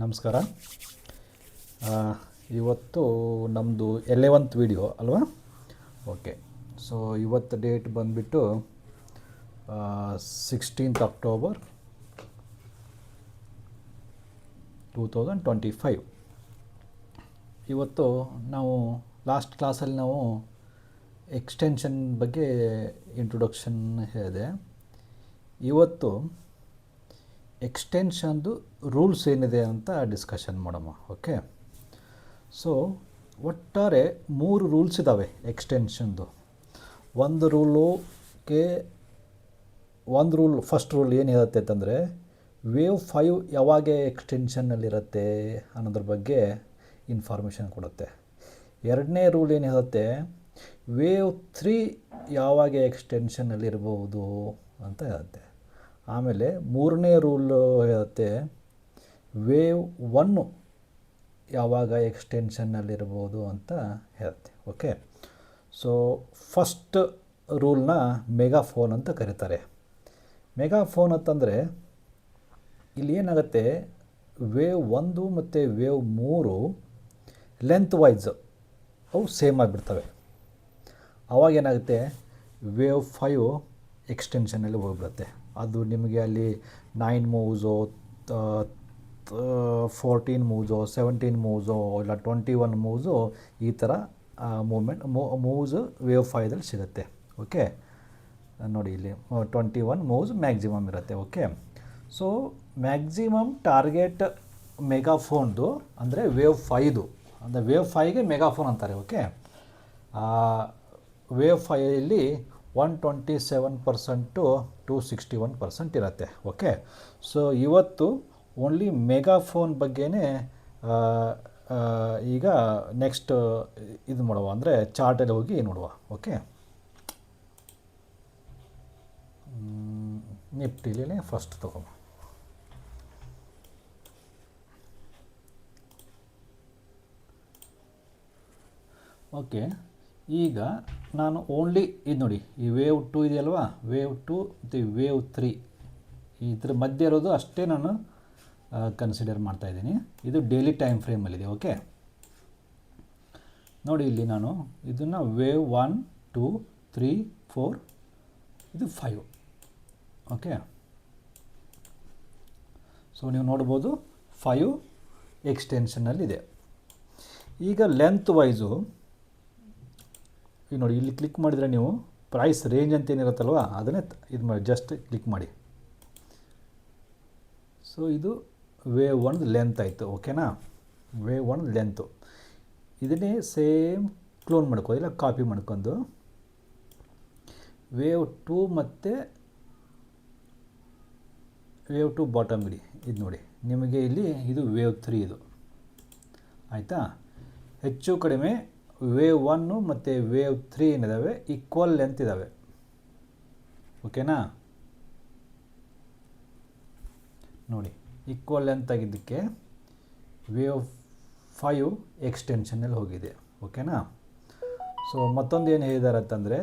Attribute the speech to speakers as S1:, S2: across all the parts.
S1: ನಮಸ್ಕಾರ. ಇವತ್ತು ನಮ್ಮದು ಎಲೆವಂತ್ ವಿಡಿಯೋ ಅಲ್ವಾ? ಓಕೆ ಸೊ ಇವತ್ತು ಡೇಟ್ ಬಂದುಬಿಟ್ಟು sixteenth October two thousand twenty five ಇವತ್ತು ನಾವು ಲಾಸ್ಟ್ ಕ್ಲಾಸಲ್ಲಿ ನಾವು ಎಕ್ಸ್ಟೆನ್ಷನ್ ಬಗ್ಗೆ ಇಂಟ್ರೊಡಕ್ಷನ್ ಹೇಳಿದೆ. ಇವತ್ತು ಎಕ್ಸ್ಟೆನ್ಷನ್ದು ರೂಲ್ಸ್ ಏನಿದೆ ಅಂತ ಡಿಸ್ಕಷನ್ ಮಾಡೋಣ ಓಕೆ ಸೊ ಒಟ್ಟಾರೆ ಮೂರು ರೂಲ್ಸ್ ಇದ್ದಾವೆ ಎಕ್ಸ್ಟೆನ್ಷನ್ದು ಒಂದು ರೂಲುಗೆ ಒಂದು ರೂಲ್ ಫಸ್ಟ್ ರೂಲ್ ಏನು ಏನಿರುತ್ತೆ ಅಂತಂದರೆ ವೇವ್ ಫೈವ್ ಯಾವಾಗ ಎಕ್ಸ್ಟೆನ್ಷನ್ನಲ್ಲಿರುತ್ತೆ ಅನ್ನೋದ್ರ ಬಗ್ಗೆ ಇನ್ಫಾರ್ಮೇಷನ್ ಕೊಡುತ್ತೆ. ಎರಡನೇ ರೂಲ್ ಏನು ಹೇಳುತ್ತೆ ವೇವ್ ತ್ರೀ ಯಾವಾಗ ಎಕ್ಸ್ಟೆನ್ಷನ್ನಲ್ಲಿರ್ಬೋದು ಅಂತ ಹೇಳುತ್ತೆ. ಆಮೇಲೆ ಮೂರನೇ ರೂಲ್ ಹೇಳುತ್ತೆ ವೇವ್ ಒನ್ನು ಯಾವಾಗ ಎಕ್ಸ್ಟೆನ್ಷನ್ನಲ್ಲಿರ್ಬೋದು ಅಂತ ಹೇಳುತ್ತೆ. ಓಕೆ ಸೊ ಫಸ್ಟ್ ರೂಲ್ನ ಮೆಗಾಫೋನ್ ಅಂತ ಕರೀತಾರೆ. ಮೆಗಾಫೋನ್ ಅಂತಂದರೆ ಇಲ್ಲಿ ಏನಾಗುತ್ತೆ ವೇವ್ ಒಂದು ಮತ್ತು ವೇವ್ ಮೂರು ಲೆಂತ್ ವೈಸ್ ಅವು ಸೇಮ್ ಆಗಿಬಿಡ್ತವೆ. ಅವಾಗ ಏನಾಗುತ್ತೆ ವೇವ್ ಫೈವ್ ಎಕ್ಸ್ಟೆನ್ಷನಲ್ಲಿ ಹೋಗ್ಬಿಡುತ್ತೆ. ಅದು ನಿಮಗೆ ಅಲ್ಲಿ ನೈನ್ ಮೂವ್ಸೋ ಫೋರ್ಟೀನ್ ಮೂವ್ಸೋ ಸೆವೆಂಟೀನ್ ಮೂವ್ಸೋ ಇಲ್ಲ ಟ್ವೆಂಟಿ ಒನ್ ಮೂವ್ಸು ಈ ಥರ ಮೂಮೆಂಟ್ ಮೂವ್ಸ್ ವೇವ್ ಫೈದಲ್ಲಿ ಸಿಗುತ್ತೆ. ಓಕೆ ನೋಡಿ ಇಲ್ಲಿ ಟ್ವೆಂಟಿ ಒನ್ ಮೂವ್ಸ್ ಮ್ಯಾಕ್ಸಿಮಮ್ ಇರುತ್ತೆ. ಓಕೆ ಸೊ ಮ್ಯಾಕ್ಸಿಮಮ್ ಟಾರ್ಗೆಟ್ ಮೆಗಾಫೋನ್ದು ಅಂದರೆ ವೇವ್ ಫೈದು ಅಂದರೆ ವೇವ್ ಫೈಗೆ ಮೆಗಾಫೋನ್ ಅಂತಾರೆ. Okay wave ಫೈಯಲ್ಲಿ one twenty seven percent to sixty one percent ಇರುತ್ತೆ. ಓಕೆ ಸೊ ಇವತ್ತು ಓನ್ಲಿ ಮೆಗಾಫೋನ್ ಬಗ್ಗೆನೇ ಆ, ಆ, ಈಗ ನೆಕ್ಸ್ಟ್ ಇದು ಮಾಡುವ ಅಂದರೆ ಚಾರ್ಟಲ್ಲಿ ಹೋಗಿ ನೋಡುವ. ಓಕೆ ನಿಫ್ಟಿಲೇ ಫಸ್ಟ್ ತಗೋ ಓಕೆ ಈಗ ನಾನು ಓನ್ಲಿ ಇದು ನೋಡಿ, ಈ ವೇವ್ ಟು ಇದೆಯಲ್ವಾ? ವೇವ್ ಟು ಮತ್ತು ವೇವ್ ತ್ರೀ ಇದ್ರ ಮಧ್ಯೆ ಇರೋದು ಅಷ್ಟೇ ನಾನು ಕನ್ಸಿಡರ್ ಮಾಡ್ತಾಯಿದ್ದೀನಿ ಇದು ಡೈಲಿ ಟೈಮ್ ಫ್ರೇಮಲ್ಲಿದೆ ಓಕೆ ನೋಡಿ ಇಲ್ಲಿ ನಾನು, ಇದನ್ನು wave one two three four ಇದು ಫೈವ್ ಓಕೆ ಸೊ ನೀವು ನೋಡ್ಬೋದು ಫೈವ್ ಎಕ್ಸ್ಟೆನ್ಷನಲ್ಲಿದೆ ಈಗ ಲೆಂತ್ ವೈಸು ಈಗ ನೋಡಿ, ಇಲ್ಲಿ ಕ್ಲಿಕ್ ಮಾಡಿದರೆ ನೀವು ಪ್ರೈಸ್ ರೇಂಜ್ ಅಂತ ಏನಿರುತ್ತಲ್ವ, ಅದನ್ನೇ ಇದು ಮಾಡಿ ಜಸ್ಟ್ ಕ್ಲಿಕ್ ಮಾಡಿ. ಸೊ ಇದು ವೇ ಒನ್ ಲೆಂತ್ ಆಯಿತು ಓಕೆನಾ ವೇ ಒನ್ ಲೆಂತು ಇದನ್ನೇ ಸೇಮ್ ಕ್ಲೋನ್ ಮಾಡ್ಕೋ, ಇಲ್ಲ ಕಾಪಿ ಮಾಡ್ಕೊಂಡು. ವೇವ್ ಟು ಮತ್ತು ವೇವ್ ಟು ಬಾಟಮ್ ಇಡಿ, ಇದು ನೋಡಿ. ನಿಮಗೆ ಇಲ್ಲಿ ಇದು ವೇವ್ ತ್ರೀ ಇದು. ಆಯಿತಾ? ಹೆಚ್ಚು ಕಡಿಮೆ ವೇವ್ ಒನ್ನು ಮತ್ತು ವೇವ್ ತ್ರೀ ಏನಿದ್ದಾವೆ ಈಕ್ವಲ್ ಲೆಂತ್ ಇದ್ದಾವೆ ಓಕೆನಾ ನೋಡಿ ಈಕ್ವಲ್ ಲೆಂತ್ ಆಗಿದ್ದಕ್ಕೆ ವೇವ್ ಫೈವ್ ಎಕ್ಸ್ಟೆನ್ಷನಲ್ಲಿ ಹೋಗಿದೆ. ಓಕೆನಾ ಸೊ ಮತ್ತೊಂದು ಏನು ಹೇಳಿದ್ದಾರೆ ಅಂತಂದರೆ,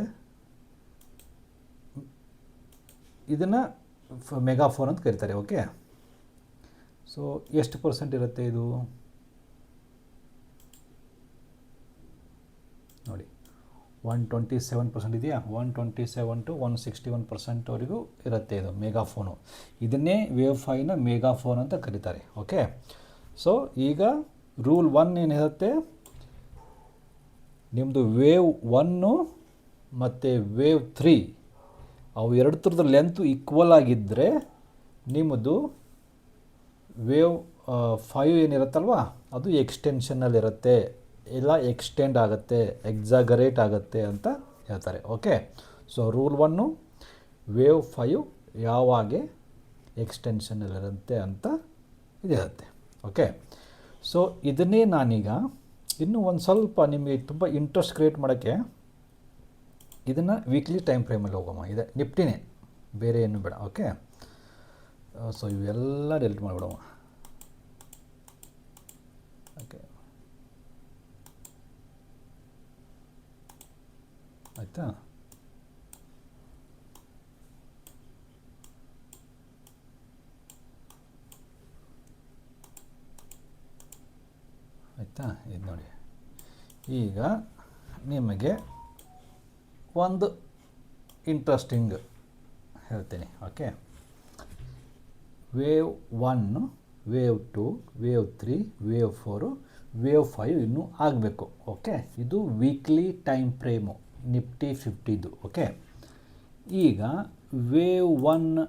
S1: ಇದನ್ನು ಮೆಗಾಫೋನ್ ಅಂತ ಕರೀತಾರೆ ಓಕೆ ಸೊ ಎಷ್ಟು ಪರ್ಸೆಂಟ್ ಇರುತ್ತೆ ಇದು ನೋಡಿ ಒನ್ ಟ್ವೆಂಟಿ ಸೆವೆನ್ ಪರ್ಸೆಂಟ್ ಇದೆಯಾ? One twenty seven to one sixty one ಪರ್ಸೆಂಟ್ವರೆಗೂ ಇರುತ್ತೆ ಇದು ಮೆಗಾಫೋನು ಇದನ್ನೇ ವೇವ್ ಫೈನ ಮೇಗಾಫೋನ್ ಅಂತ ಕರೀತಾರೆ. ಓಕೆ ಸೊ ಈಗ ರೂಲ್ ಒನ್ ಏನು ಇರುತ್ತೆ ನಿಮ್ಮದು ವೇವ್ ಒನ್ನು ಮತ್ತು ವೇವ್ ತ್ರೀ ಅವು ಎರಡು ಥರದ ಲೆಂತು ಈಕ್ವಲ್ ಆಗಿದ್ದರೆ ನಿಮ್ಮದು ವೇವ್ ಫೈವ್ ಏನಿರುತ್ತಲ್ವ? ಅದು ಎಕ್ಸ್ಟೆನ್ಷನ್ನಲ್ಲಿರುತ್ತೆ ಇಲ್ಲ ಎಕ್ಸ್ಟೆಂಡ್ ಆಗುತ್ತೆ ಎಕ್ಸಾಗರೇಟ್ ಆಗುತ್ತೆ ಅಂತ ಹೇಳ್ತಾರೆ. Okay so rule one wave five ಯಾವಾಗ ಎಕ್ಸ್ಟೆನ್ಷನ್ನಲ್ಲಿರುತ್ತೆ ಅಂತ ಇದು ಓಕೆ ಸೊ ಇದನ್ನೇ ನಾನೀಗ ಇನ್ನೂ ಒಂದು ಸ್ವಲ್ಪ ನಿಮಗೆ ತುಂಬ ಇಂಟ್ರೆಸ್ಟ್ ಕ್ರಿಯೇಟ್ ಮಾಡೋಕ್ಕೆ ಇದನ್ನು ವೀಕ್ಲಿ ಟೈಮ್ ಫ್ರೇಮಲ್ಲಿ ಹೋಗೋಣ. ಇದೆ ನಿಫ್ಟಿನೇ ಬೇರೆ ಏನು ಬೇಡ. ಓಕೆ ಸೊ ಇವೆಲ್ಲ ಡೆಲಿಟ್ ಮಾಡಿಬಿಡೋಣ ಓಕೆ ಆಯಿತಾ? ಆಯಿತಾ? ಇದು ನೋಡಿ. ಈಗ ನಿಮಗೆ ಒಂದು ಇಂಟ್ರೆಸ್ಟಿಂಗ್ ಹೇಳ್ತೀನಿ okay wave one wave two wave three wave four wave five ಇನ್ನೂ ಆಗಬೇಕು ಓಕೆ ಇದು ವೀಕ್ಲಿ ಟೈಮ್ ಫ್ರೇಮು ನಿಫ್ಟಿ ಫಿಫ್ಟಿದು ಓಕೆ ಈಗ ವೇವ್ ಒನ್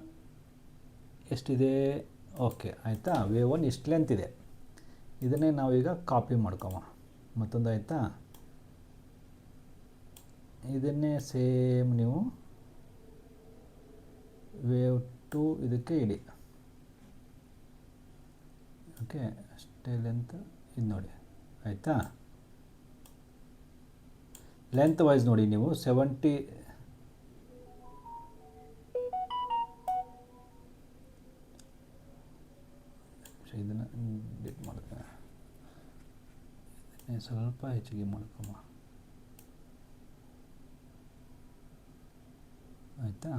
S1: ಎಷ್ಟಿದೆ? ಓಕೆ ಆಯಿತಾ? ವೇವ್ ಒನ್ ಇಷ್ಟು ಲೆಂತ್ ಇದೆ? ಇದನ್ನೇ ನಾವೀಗ ಕಾಪಿ ಮಾಡ್ಕೊಮ ಮತ್ತೊಂದು ಆಯಿತಾ? ಇದನ್ನೇ ಸೇಮ್ ನೀವು ವೇವ್ ಟು ಇದಕ್ಕೆ ಇಡಿ. ಓಕೆ ಅಷ್ಟೇ ಲೆಂತ್ ಇದು ನೋಡಿ. ಆಯಿತಾ? ಲೆಂತ್ ವೈಸ್ ನೋಡಿ ನೀವು ಸೆವೆಂಟಿ ಇದನ್ನು ಡಿಟ್ ಮಾಡ್ತೇನೆ ಸ್ವಲ್ಪ ಹೆಚ್ಚಿಗೆ ಮಾಡ್ಕೊಮ್ಮ. ಆಯಿತಾ?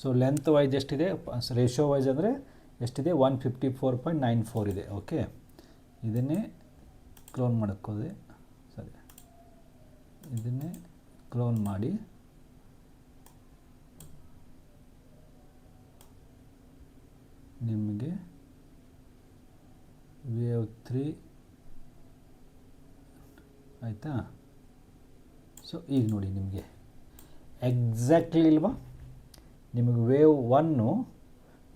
S1: ಸೊ ಲೆಂತ್ ವೈಸ್ ಎಷ್ಟಿದೆ? ರೇಷಿಯೋ ವೈಸ್ ಅಂದರೆ ಎಷ್ಟಿದೆ? One fifty four point nine four ಇದೆ. ಓಕೆ ಇದನ್ನೇ ಕ್ಲೋನ್ ಮಾಡೋಕ್ಕೋದೆ ಇದನ್ನೇ ಕ್ಲೋನ್ ಮಾಡಿ. ನಿಮಗೆ ವೇವ್ ತ್ರೀ ಆಯಿತಾ? ಸೊ ಈಗ ನೋಡಿ ನಿಮಗೆ. ಎಕ್ಸಾಕ್ಟ್ಲಿ ಇಲ್ವಾ? ನಿಮಗೆ ವೇವ್ ಒನ್ನು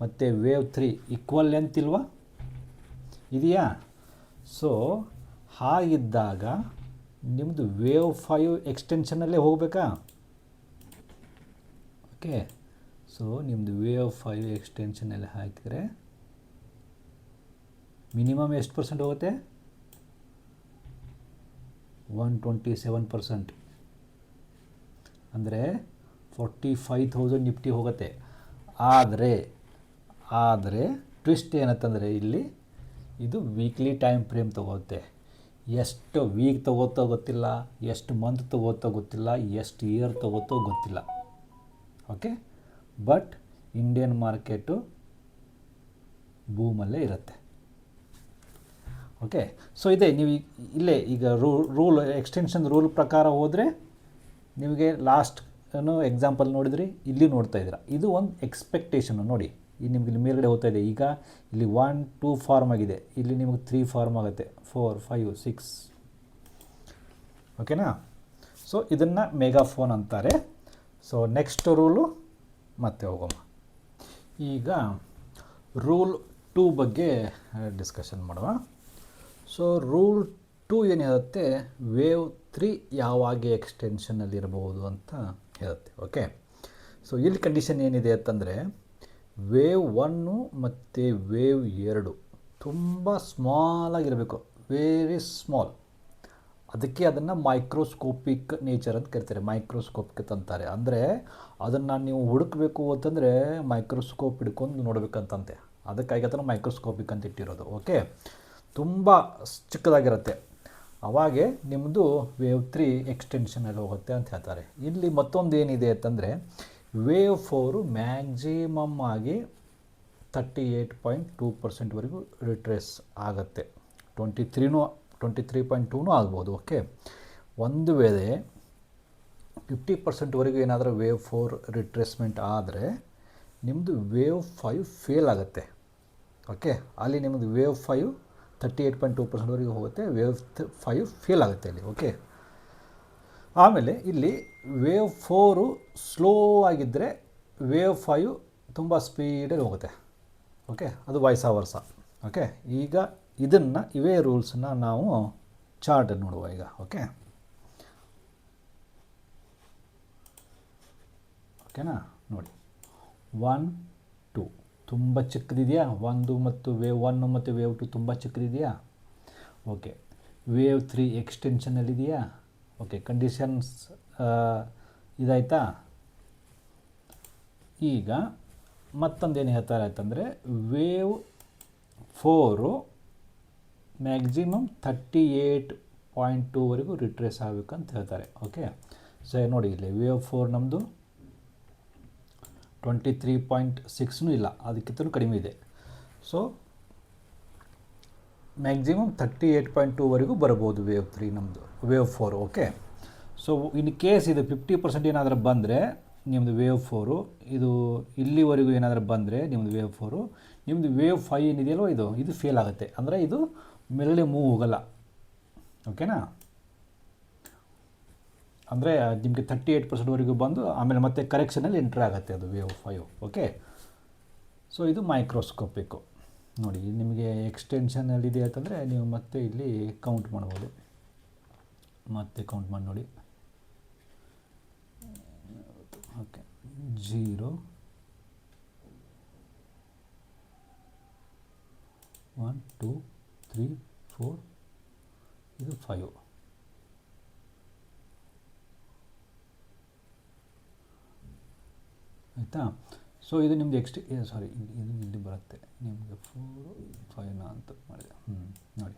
S1: ಮತ್ತು ವೇವ್ ತ್ರೀ ಈಕ್ವಲ್ ಲೆಂತ್ ಇಲ್ವಾ? ಇದೆಯಾ? ಸೊ ಹಾಗಿದ್ದಾಗ ನಿಮ್ಮದು ವೇವ್ ಫೈವ್ ಎಕ್ಸ್ಟೆನ್ಷನಲ್ಲೇ ಹೋಗಬೇಕಾ? ಓಕೆ ಸೊ ನಿಮ್ಮದು ವೇವ್ ಫೈವ್ ಎಕ್ಸ್ಟೆನ್ಷನಲ್ಲಿ ಹಾಕಿದರೆ ಮಿನಿಮಮ್ ಎಷ್ಟು ಪರ್ಸೆಂಟ್ ಹೋಗುತ್ತೆ? ಒನ್ ಟ್ವೆಂಟಿ ಸೆವೆನ್ ಪರ್ಸೆಂಟ್ ಅಂದರೆ ಫೋರ್ಟಿ ಫೈವ್ ಥೌಸಂಡ್ ನಿಫ್ಟಿ ಹೋಗುತ್ತೆ. ಆದರೆ ಆದರೆ ಟ್ವಿಸ್ಟ್ ಏನಂತಂದರೆ ಇಲ್ಲಿ ಇದು ವೀಕ್ಲಿ ಟೈಮ್ ಫ್ರೇಮ್ ತೊಗೋತ್ತೆ. ಎಷ್ಟು ವೀಕ್ ತಗೋತೋ ಗೊತ್ತಿಲ್ಲ, ಎಷ್ಟು ಮಂತ್ ತೊಗೋತೋ ಗೊತ್ತಿಲ್ಲ, ಎಷ್ಟು ಇಯರ್ ತಗೋತೋ ಗೊತ್ತಿಲ್ಲ. ಓಕೆ ಬಟ್ ಇಂಡಿಯನ್ ಮಾರ್ಕೆಟು ಭೂಮಲ್ಲೇ ಇರುತ್ತೆ. ಓಕೆ ಸೊ ಇದೆ, ನೀವು ಇಲ್ಲೇ ಈಗ ರೂ ರೂಲ್ ಎಕ್ಸ್ಟೆನ್ಷನ್ ರೂಲ್ ಪ್ರಕಾರ ಹೋದರೆ ನಿಮಗೆ ಲಾಸ್ಟ್ ಎಕ್ಸಾಂಪಲ್ ನೋಡಿದ್ರಿ, ಇಲ್ಲಿ ನೋಡ್ತಾ ಇದ್ದೀರಾ. ಇದು ಒಂದು ಎಕ್ಸ್ಪೆಕ್ಟೇಷನು ನೋಡಿ. ಈ ನಿಮ್ಗೆ ಇಲ್ಲಿ ಮೇಲ್ಗಡೆ ಹೋಗ್ತಾ ಇದೆ. ಈಗ ಇಲ್ಲಿ ಒನ್ ಟೂ ಫಾರ್ಮ್ ಆಗಿದೆ. ಇಲ್ಲಿ ನಿಮಗೆ ತ್ರೀ ಫಾರ್ಮ್ ಆಗುತ್ತೆ. ಫೋರ್ ಫೈವ್ ಸಿಕ್ಸ್ ಓಕೆನಾ ಸೊ ಇದನ್ನು ಮೆಗಾಫೋನ್ ಅಂತಾರೆ. ಸೊ ನೆಕ್ಸ್ಟ್ ರೂಲು ಮತ್ತೆ ಹೋಗೋಣ. ಈಗ ರೂಲ್ ಟೂ ಬಗ್ಗೆ ಡಿಸ್ಕಷನ್ ಮಾಡುವ ಸೊ ರೂಲ್ ಟೂ ಏನು ಹೇಳುತ್ತೆ ವೇವ್ ತ್ರೀ ಯಾವಾಗ ಎಕ್ಸ್ಟೆನ್ಷನಲ್ಲಿ ಇರಬಹುದು ಅಂತ ಹೇಳುತ್ತೆ. ಓಕೆ ಸೊ ಇಲ್ಲಿ ಕಂಡೀಷನ್ ಏನಿದೆ ಅಂತಂದರೆ ವೇವ್ ಒನ್ನು ಮತ್ತು ವೇವ್ ಎರಡು ತುಂಬ ಸ್ಮಾಲಾಗಿರಬೇಕು ವೆರಿ ಸ್ಮಾಲ್ ಅದಕ್ಕೆ ಅದನ್ನು ಮೈಕ್ರೋಸ್ಕೋಪಿಕ್ ನೇಚರ್ ಅಂತ ಕರಿತಾರೆ. ಮೈಕ್ರೋಸ್ಕೋಪಿಕ್ ಅಂತಾರೆ. ಅಂದರೆ ಅದನ್ನು ನೀವು ಹುಡುಕಬೇಕು ಅಂತಂದರೆ ಮೈಕ್ರೋಸ್ಕೋಪ್ ಹಿಡ್ಕೊಂಡು ನೋಡಬೇಕಂತಂತೆ. ಅದಕ್ಕಾಗಿ ಅದನ್ನು ಮೈಕ್ರೋಸ್ಕೋಪಿಕ್ ಅಂತ ಇಟ್ಟಿರೋದು. ಓಕೆ ತುಂಬ ಚಿಕ್ಕದಾಗಿರುತ್ತೆ. ಅವಾಗೆ ನಿಮ್ಮದು ವೇವ್ ತ್ರೀ ಎಕ್ಸ್ಟೆನ್ಷನಲ್ಲಿ ಹೋಗುತ್ತೆ ಅಂತ ಹೇಳ್ತಾರೆ. ಇಲ್ಲಿ ಮತ್ತೊಂದು ಏನಿದೆ ಅಂತಂದರೆ ವೇವ್ ಫೋರು ಮ್ಯಾಕ್ಸಿಮಮ್ ಆಗಿ ತರ್ಟಿ ಏಯ್ಟ್ ಪಾಯಿಂಟ್ ಟೂ ಪರ್ಸೆಂಟ್ವರೆಗೂ ರಿಟ್ರೇಸ್ ಆಗುತ್ತೆ. ಟ್ವೆಂಟಿ ತ್ರೀನೂ ಟ್ವೆಂಟಿ ತ್ರೀ ಪಾಯಿಂಟ್ ಟೂನೂ ಆಗ್ಬೋದು ಓಕೆ ಒಂದು ವೇಳೆ ಫಿಫ್ಟಿ ಪರ್ಸೆಂಟ್ವರೆಗೂ ಏನಾದರೂ ವೇವ್ ಫೋರ್ ರಿಟ್ರೇಸ್ಮೆಂಟ್ ಆದರೆ ನಿಮ್ಮದು ವೇವ್ ಫೈವ್ ಫೇಲ್ ಆಗುತ್ತೆ ಓಕೆ ಅಲ್ಲಿ ನಿಮ್ಮದು wave five thirty eight point two ಪರ್ಸೆಂಟ್ವರೆಗೂ ಹೋಗುತ್ತೆ ವೇವ್ ಫೈವ್ ಫೇಲ್ ಆಗುತ್ತೆ ಅಲ್ಲಿ ಓಕೆ ಆಮೇಲೆ ಇಲ್ಲಿ ವೇವ್ ಫೋರು ಸ್ಲೋ ಆಗಿದ್ದರೆ ವೇವ್ ಫೈವ್ ತುಂಬ ಸ್ಪೀಡಲ್ಲಿ ಹೋಗುತ್ತೆ. ಓಕೆ ಅದು ವಯಸ್ಸ ವರ್ಷ ಓಕೆ ಈಗ ಇದನ್ನು ಇವೇ ರೂಲ್ಸನ್ನ ನಾವು ಚಾರ್ಟ್ ನೋಡುವ ಈಗ. ಓಕೆ ಓಕೆನಾ ನೋಡಿ. ಒನ್ ಟು ತುಂಬ ಚಿಕ್ಕದಿದೆಯಾ? ಒಂದು ಮತ್ತು ವೇವ್ ಒನ್ನು ಮತ್ತು ವೇವ್ ಟು ತುಂಬ ಚಿಕ್ಕದಿದೆಯಾ? ಓಕೆ ವೇವ್ ತ್ರೀ ಎಕ್ಸ್ಟೆನ್ಷನಲ್ಲಿದೆಯಾ ಓಕೆ ಕಂಡೀಷನ್ಸ್ ಇದಾಯ್ತಾ? ಈಗ ಮತ್ತೊಂದೇನು ಹೇಳ್ತಾರೆ ಆಯ್ತಂದರೆ wave four maximum thirty eight point ಟೂವರೆಗೂ retrace ಆಗಬೇಕಂತ ಹೇಳ್ತಾರೆ. ಓಕೆ ಸೊ ನೋಡಿ ಇಲ್ಲಿ ವೇವ್ ಫೋರ್ ನಮ್ಮದು ಟ್ವೆಂಟಿ ತ್ರೀ ಪಾಯಿಂಟ್ ಸಿಕ್ಸ್ನೂ ಇಲ್ಲ. ಅದಕ್ಕಿಂತಲೂ ಕಡಿಮೆ ಇದೆ. So maximum thirty eight point ಟೂವರೆಗೂ ಬರ್ಬೋದು ವೇವ್ ತ್ರೀ ನಮ್ಮದು wave four okay so in case ಇದು ಫಿಫ್ಟಿ ಪರ್ಸೆಂಟ್ ಏನಾದರೂ ಬಂದರೆ ನಿಮ್ಮದು ವೇವ್ ಫೋರು ಇದು ಇಲ್ಲಿವರೆಗೂ ಏನಾದರೂ ಬಂದರೆ ನಿಮ್ಮದು ವೇವ್ ಫೋರು ನಿಮ್ಮದು ವೇವ್ ಫೈವ್ ಏನಿದೆಯಲ್ವ ಇದು ಇದು ಫೇಲ್ ಆಗುತ್ತೆ. ಅಂದರೆ ಇದು ಮೇಲೆ ಮೂವ್ ಹೋಗಲ್ಲ. ಓಕೆನಾ ಅಂದರೆ ನಿಮಗೆ ತರ್ಟಿ ಏಯ್ಟ್ ಪರ್ಸೆಂಟ್ವರೆಗೂ ಬಂದು, ಆಮೇಲೆ ಮತ್ತೆ ಕರೆಕ್ಷನಲ್ಲಿ ಎಂಟ್ರ್ ಆಗುತ್ತೆ ಅದು ವೇವ್ ಫೈವ್ ಓಕೆ ಸೊ ಇದು ಮೈಕ್ರೋಸ್ಕೋಪಿಕ್ಕು ನೋಡಿ, ನಿಮಗೆ ಎಕ್ಸ್ಟೆನ್ಷನಲ್ಲಿದೆ ಅಂತಂದರೆ ನೀವು ಮತ್ತೆ ಇಲ್ಲಿ ಕೌಂಟ್ ಮಾಡ್ಬೋದು. ಮತ್ತೆ ಕೌಂಟ್ ಮಾಡಿ ನೋಡಿ. Okay. Zero. One, two, three, four. ಇದು ಫೈವ್. ಆಯಿತಾ? ಸೊ ಇದು ನಿಮ್ದು ಎಕ್ಸ್ಟ್ ಸಾರಿ ಇದು ಇಲ್ಲಿ ಬರುತ್ತೆ. ನಿಮಗೆ ಫೋರು ಫೈವ್ನ ಅಂತ ಮಾಡಿದೆ. ಹ್ಞೂ ನೋಡಿ.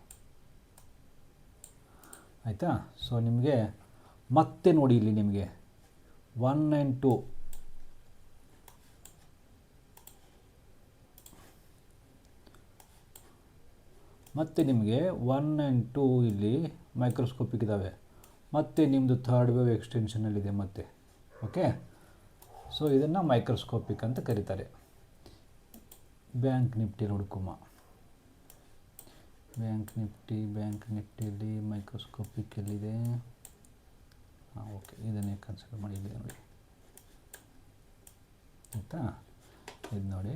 S1: ಆಯಿತಾ? ಸೊ ನಿಮಗೆ ಮತ್ತೆ ನೋಡಿ ಇಲ್ಲಿ ನಿಮಗೆ. ಒನ್ ನೈನ್ ಟು ಮತ್ತು ನಿಮಗೆ ಒನ್ ನೈನ್ ಟೂ ಇಲ್ಲಿ ಮೈಕ್ರೋಸ್ಕೋಪಿಕ್ ಇದ್ದಾವೆ ಮತ್ತು ನಿಮ್ಮದು ಥರ್ಡ್ ವೇವ್ ಎಕ್ಸ್ಟೆನ್ಷನಲ್ಲಿದೆ ಮತ್ತೆ. ಓಕೆ ಸೊ ಇದನ್ನು ಮೈಕ್ರೋಸ್ಕೋಪಿಕ್ ಅಂತ ಕರೀತಾರೆ. ಬ್ಯಾಂಕ್ ನಿಫ್ಟಿ ನೋಡ್ಕೊಮ್ಮ. ಬ್ಯಾಂಕ್ ನಿಫ್ಟಿ ಬ್ಯಾಂಕ್ ನಿಫ್ಟಿಯಲ್ಲಿ ಮೈಕ್ರೋಸ್ಕೋಪಿಕ್ ಎಲ್ಲಿದೆ ಹಾಂ ಓಕೆ ಇದನ್ನೇ ಕನ್ಸಿಡರ್ ಮಾಡಿ ನೋಡಿ ಆಯಿತಾ? ಇದು ನೋಡಿ.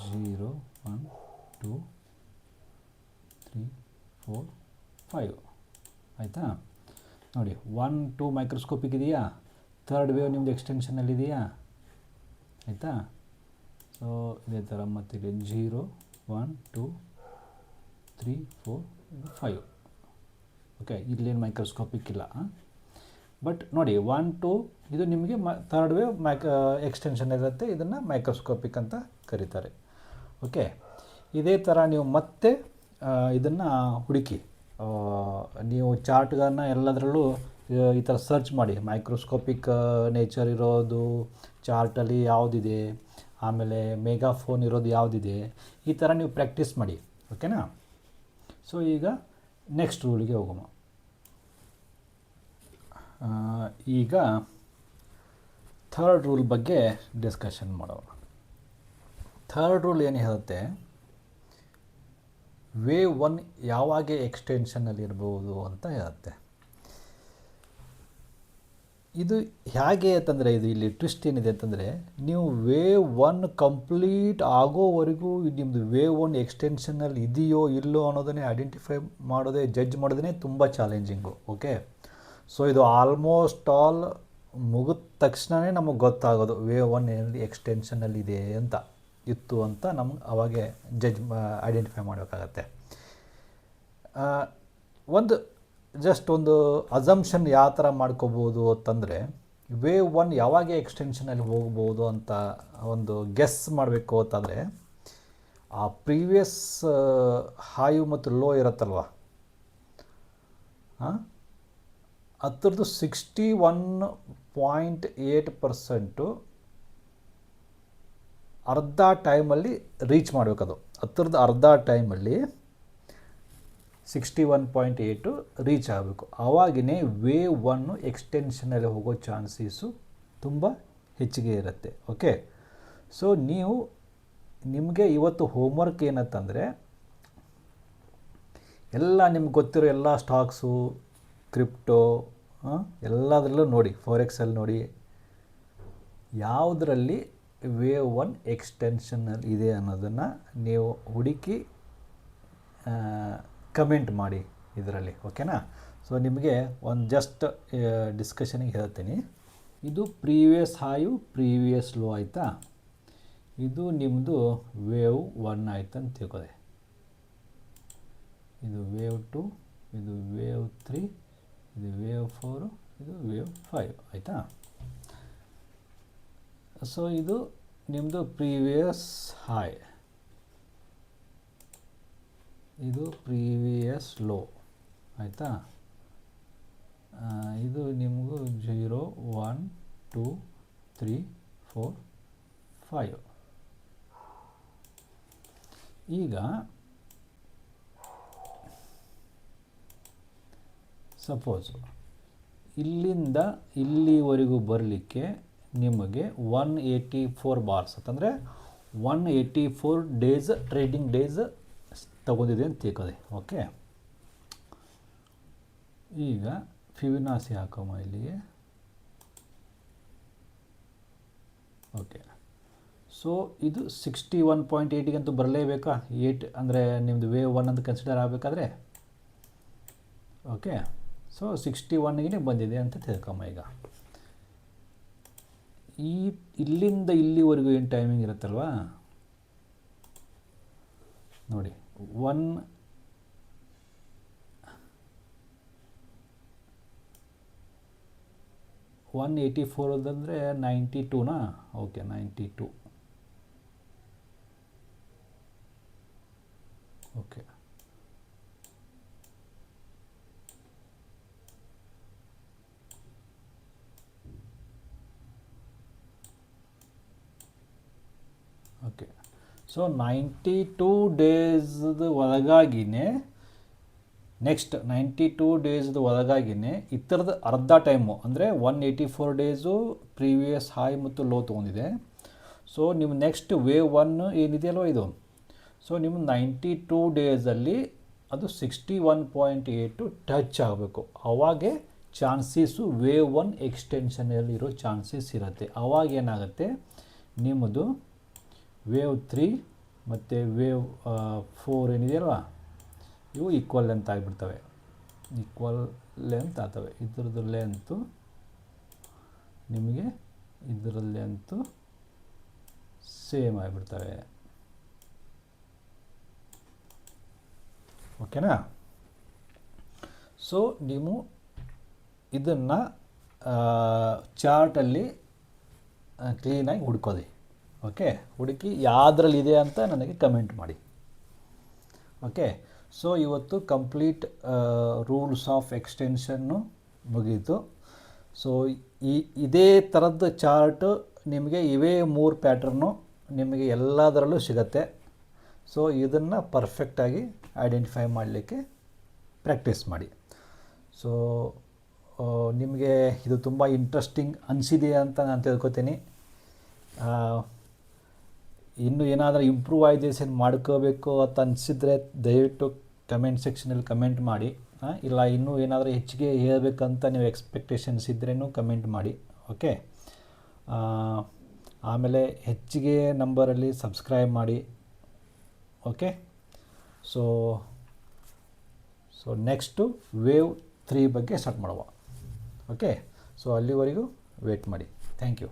S1: Zero one two three four five ಆಯಿತಾ? ನೋಡಿ ಒನ್ ಟೂ ಮೈಕ್ರೋಸ್ಕೋಪಿಕ್ ಇದೆಯಾ? ಥರ್ಡ್ ವೇವ್ ನಿಮ್ಮದು ಎಕ್ಸ್ಟೆನ್ಷನಲ್ಲಿದೆಯಾ ಆಯಿತಾ? ಸೊ ಇದೇ ಥರ ಮತ್ತೆ ಇಲ್ಲಿ zero one two three four five okay ಇಲ್ಲೇನು ಮೈಕ್ರೋಸ್ಕೋಪಿಕ್ ಇಲ್ಲ. ಬಟ್ ನೋಡಿ ಒನ್ ಟು ಇದು ನಿಮಗೆ ಮ ಥರ್ಡ್ ವೇವ್ ಮೈಕ್ ಎಕ್ಸ್ಟೆನ್ಷನ್ ಇರುತ್ತೆ. ಇದನ್ನು ಮೈಕ್ರೋಸ್ಕೋಪಿಕ್ ಅಂತ ಕರೀತಾರೆ. ಓಕೆ ಇದೇ ಥರ ನೀವು ಮತ್ತೆ ಇದನ್ನು ಹುಡುಕಿ. ನೀವು ಚಾರ್ಟ್ಗಳನ್ನ ಎಲ್ಲದರಲ್ಲೂ ಈ ಥರ ಸರ್ಚ್ ಮಾಡಿ. ಮೈಕ್ರೋಸ್ಕೋಪಿಕ್ ನೇಚರ್ ಇರೋದು ಚಾರ್ಟಲ್ಲಿ ಯಾವುದಿದೆ, ಆಮೇಲೆ ಮೆಗಾಫೋನ್ ಇರೋದು ಯಾವುದಿದೆ, ಈ ಥರ ನೀವು ಪ್ರಾಕ್ಟೀಸ್ ಮಾಡಿ. ಓಕೆನಾ ಸೊ ಈಗ ನೆಕ್ಸ್ಟ್ ರೂಲಿಗೆ ಹೋಗೋಣ. ಈಗ ಥರ್ಡ್ ರೂಲ್ ಬಗ್ಗೆ ಡಿಸ್ಕಷನ್ ಮಾಡೋಣ. ಥರ್ಡ್ ರೂಲ್ ಏನು ಹೇಳುತ್ತೆ? ವೇ ಒನ್ ಯಾವಾಗ ಎಕ್ಸ್ಟೆನ್ಷನ್ನಲ್ಲಿ ಇರ್ಬೋದು ಅಂತ ಹೇಳುತ್ತೆ. ಇದು ಹೇಗೆ ಅಂತಂದರೆ, ಇದು ಇಲ್ಲಿ ಟ್ವಿಸ್ಟ್ ಏನಿದೆ ಅಂತಂದರೆ, ನೀವು ವೇ ಒನ್ ಕಂಪ್ಲೀಟ್ ಆಗೋವರೆಗೂ ನಿಮ್ಮದು ವೇ ಒನ್ ಎಕ್ಸ್ಟೆನ್ಷನ್ನಲ್ಲಿ ಇದೆಯೋ ಇಲ್ಲೋ ಅನ್ನೋದನ್ನೇ ಐಡೆಂಟಿಫೈ ಮಾಡೋದೇ ಜಡ್ಜ್ ಮಾಡೋದೇ ತುಂಬ ಚಾಲೆಂಜಿಂಗು ಓಕೆ ಸೊ ಇದು ಆಲ್ಮೋಸ್ಟ್ ಆಲ್ ಮುಗಿದ ತಕ್ಷಣವೇ ನಮಗೆ ಗೊತ್ತಾಗೋದು ವೇವ್ ಒನ್ ಎಲ್ಲಿ ಎಕ್ಸ್ಟೆನ್ಷನಲ್ಲಿ ಇದೆ ಅಂತ, ಇತ್ತು ಅಂತ ನಮ್ಗೆ ಅವಾಗೆ ಜಡ್ಜ್ ಐಡೆಂಟಿಫೈ ಮಾಡಬೇಕಾಗತ್ತೆ. ಒಂದು ಜಸ್ಟ್ ಒಂದು ಅಸಂಪ್ಷನ್ ಯಾವ ಥರ ಮಾಡ್ಕೋಬೋದು ಅಂತಂದರೆ ವೇವ್ ಒನ್ ಯಾವಾಗ ಎಕ್ಸ್ಟೆನ್ಷನಲ್ಲಿ ಹೋಗ್ಬೋದು ಅಂತ ಒಂದು ಗೆಸ್ ಮಾಡಬೇಕು ಅಂತಂದರೆ, ಆ ಪ್ರೀವಿಯಸ್ ಹಾಯು ಮತ್ತು ಲೋ ಇರುತ್ತಲ್ವ? ಹಾಂ ಹತ್ರದ್ದು sixty one point eight percent ಅರ್ಧ ಟೈಮಲ್ಲಿ ರೀಚ್ ಮಾಡಬೇಕದು. ಹತ್ರದ್ದು ಅರ್ಧ ಟೈಮಲ್ಲಿ sixty one point eight reach ಆಗಬೇಕು. ಆವಾಗಿನೇ ವೇವ್ ಒನ್ನು ಎಕ್ಸ್ಟೆನ್ಷನಲ್ಲಿ ಹೋಗೋ ಚಾನ್ಸಸ್ಸು ತುಂಬ ಹೆಚ್ಚಿಗೆ ಇರುತ್ತೆ. ಓಕೆ ಸೊ ನೀವು ನಿಮಗೆ ಇವತ್ತು ಹೋಮ್ವರ್ಕ್ ಏನಂತಂದರೆ, ಎಲ್ಲ ನಿಮ್ಗೆ ಗೊತ್ತಿರೋ ಎಲ್ಲ ಸ್ಟಾಕ್ಸು ಕ್ರಿಪ್ಟೋ ಎಲ್ಲದರಲ್ಲೂ ನೋಡಿ ಫಾರೆಕ್ಸಲ್ಲಿ ನೋಡಿ. ಯಾವುದರಲ್ಲಿ ವೇವ್ ಒನ್ ಎಕ್ಸ್ಟೆನ್ಷನಲ್ಲಿ ಇದೆ ಅನ್ನೋದನ್ನು ನೀವು ಹುಡುಕಿ ಕಮೆಂಟ್ ಮಾಡಿ ಇದರಲ್ಲಿ ಓಕೆನಾ ಸೊ ನಿಮಗೆ ಒಂದು ಜಸ್ಟ್ ಡಿಸ್ಕಷನಿಗೆ ಹೇಳ್ತೀನಿ. ಇದು ಪ್ರೀವಿಯಸ್ ಹಾಯು ಪ್ರೀವಿಯಸ್ ಲೋ ಆಯಿತಾ? ಇದು ನಿಮ್ಮದು ವೇವ್ ಒನ್ ಆಯ್ತು ಅಂತ ತಿಳ್ಕೊದೆ ಇದು ವೇವ್ ಟು ಇದು ವೇವ್ ತ್ರೀ ಇದು ವೇವ್ ಫೋರು ಇದು ವೇವ್ ಫೈವ್ ಆಯಿತಾ ಸೊ ಇದು ನಿಮ್ಮದು ಪ್ರೀವಿಯಸ್ ಹೈ ಇದು ಪ್ರೀವಿಯಸ್ ಲೋ ಆಯಿತಾ? ಇದು ನಿಮಗೂ zero one two three four five ಈಗ ಸಪೋಸ್ ಇಲ್ಲಿಂದ ಇಲ್ಲಿವರೆಗೂ ಬರಲಿಕ್ಕೆ ನಿಮಗೆ ಒನ್ ಏಯ್ಟಿ ಫೋರ್ ಬಾರ್ಸ್ ಅಂತಂದರೆ one eighty four days trading days ತಗೊಂಡಿದೆ ಅಂತ ತಿಳ್ಕೊದೆ ಓಕೆ ಈಗ ಫಿವಿನಾಸಿ ಹಾಕೋಮ ಇಲ್ಲಿಗೆ. ಓಕೆ ಸೊ ಇದು ಸಿಕ್ಸ್ಟಿ ಒನ್ ಪಾಯಿಂಟ್ ಏಯ್ಟಿಗಂತೂ ಬರಲೇಬೇಕಾ? ಏಯ್ಟ್ ಅಂದರೆ ನಿಮ್ಮದು ವೇ ಒನ್ ಅಂತ ಕನ್ಸಿಡರ್ ಆಗಬೇಕಾದ್ರೆ? ಓಕೆ ಸೊ ಸಿಕ್ಸ್ಟಿ ಒನ್ಗೆ ಬಂದಿದೆ ಅಂತ ತಿಳ್ಕೊಂಬ ಈಗ. ಈ ಇಲ್ಲಿಂದ ಇಲ್ಲಿವರೆಗೂ ಏನು ಟೈಮಿಂಗ್ ಇರುತ್ತಲ್ವಾ? ನೋಡಿ ಒನ್ ಒನ್ ಏಯ್ಟಿ ಫೋರ್ ಅಂದರೆ ninety ಟೂನಾ okay ninety two okay so ninety two ಡೇಸ್ದು ಒಳಗಾಗಿನೇ ನೆಕ್ಸ್ಟ್ ನೈಂಟಿ ಟೂ ಡೇಸ್ದು ಒಳಗಾಗಿನೇ ಇತರದ ಅರ್ಧ ಟೈಮು ಅಂದರೆ one eighty four days previous high ಮತ್ತು ಲೋ ತೊಗೊಂಡಿದೆ. ಸೊ ನಿಮ್ಮ ನೆಕ್ಸ್ಟ್ ವೇವ್ ಒನ್ ಏನಿದೆಯಲ್ವ ಇದು? ಸೊ ನಿಮ್ಮ ನೈಂಟಿ ಟೂ ಡೇಸಲ್ಲಿ ಅದು sixty one point eight touch ಆಗಬೇಕು. ಅವಾಗೆ ಚಾನ್ಸಸ್ಸು ವೇವ್ ಒನ್ ಎಕ್ಸ್ಟೆನ್ಷನಲ್ಲಿರೋ ಚಾನ್ಸಸ್ ಇರುತ್ತೆ. ಅವಾಗ ಏನಾಗುತ್ತೆ? ನಿಮ್ಮದು ವೇವ್ ತ್ರೀ ಮತ್ತು ವೇವ್ ಫೋರ್ ಏನಿದೆಯಲ್ವ? ಇವು ಈಕ್ವಲ್ ಲೆಂತ್ ಆಗಿಬಿಡ್ತವೆ. ಈಕ್ವಲ್ ಲೆಂತ್ ಆಗ್ತವೆ. ಇದ್ರದ್ದು ಲೆಂತು ನಿಮಗೆ ಇದರ ಲೆಂತು ಸೇಮ್ ಆಗಿಬಿಡ್ತವೆ. ಓಕೆನಾ ಸೊ ನೀವು ಇದನ್ನು ಚಾರ್ಟಲ್ಲಿ ಕ್ಲೀನಾಗಿ ಹುಡ್ಕೋದಿ ಓಕೆ? ಹುಡುಕಿ ಯಾವುದ್ರಲ್ಲಿದೆ ಅಂತ ನನಗೆ ಕಮೆಂಟ್ ಮಾಡಿ. ಓಕೆ? ಸೊ ಇವತ್ತು ಕಂಪ್ಲೀಟ್ ರೂಲ್ಸ್ ಆಫ್ ಎಕ್ಸ್ಟೆನ್ಷನ್ನು ಮುಗೀತು. ಸೊ ಈ, ಇದೇ ಥರದ ಚಾರ್ಟು ನಿಮಗೆ ಇವೇ ಮೂರು ಪ್ಯಾಟ್ರನ್ನು ನಿಮಗೆ ಎಲ್ಲದರಲ್ಲೂ ಸಿಗತ್ತೆ. ಸೊ ಇದನ್ನು ಪರ್ಫೆಕ್ಟಾಗಿ ಐಡೆಂಟಿಫೈ ಮಾಡಲಿಕ್ಕೆ ಪ್ರಾಕ್ಟೀಸ್ ಮಾಡಿ. ಸೊ ನಿಮಗೆ ಇದು ತುಂಬ ಇಂಟ್ರೆಸ್ಟಿಂಗ್ ಅನಿಸಿದೆ ಅಂತ ನಾನು ತಿಳ್ಕೊತೀನಿ. ಇನ್ನೂ ಏನಾದರೂ ಇಂಪ್ರೂವ್ ಐಡೇಷನ್ ಮಾಡ್ಕೋಬೇಕು ಅಂತ ಅನಿಸಿದರೆ ದಯವಿಟ್ಟು ಕಮೆಂಟ್ ಸೆಕ್ಷನಲ್ಲಿ ಕಮೆಂಟ್ ಮಾಡಿ. ಇಲ್ಲ, ಇನ್ನೂ ಏನಾದರೂ ಹೆಚ್ಚಿಗೆ ಹೇಳಬೇಕಂತ ನೀವು ಎಕ್ಸ್ಪೆಕ್ಟೇಷನ್ಸ್ ಇದ್ರೇನು ಕಮೆಂಟ್ ಮಾಡಿ. ಓಕೆ ಆಮೇಲೆ ಹೆಚ್ಚಿಗೆ ನಂಬರಲ್ಲಿ ಸಬ್ಸ್ಕ್ರೈಬ್ ಮಾಡಿ. Okay so so next wave three ಬಗ್ಗೆ ಸ್ಟಾರ್ಟ್ ಮಾಡುವ. ಓಕೆ ಸೊ ಅಲ್ಲಿವರೆಗೂ ವೇಟ್ ಮಾಡಿ. Thank you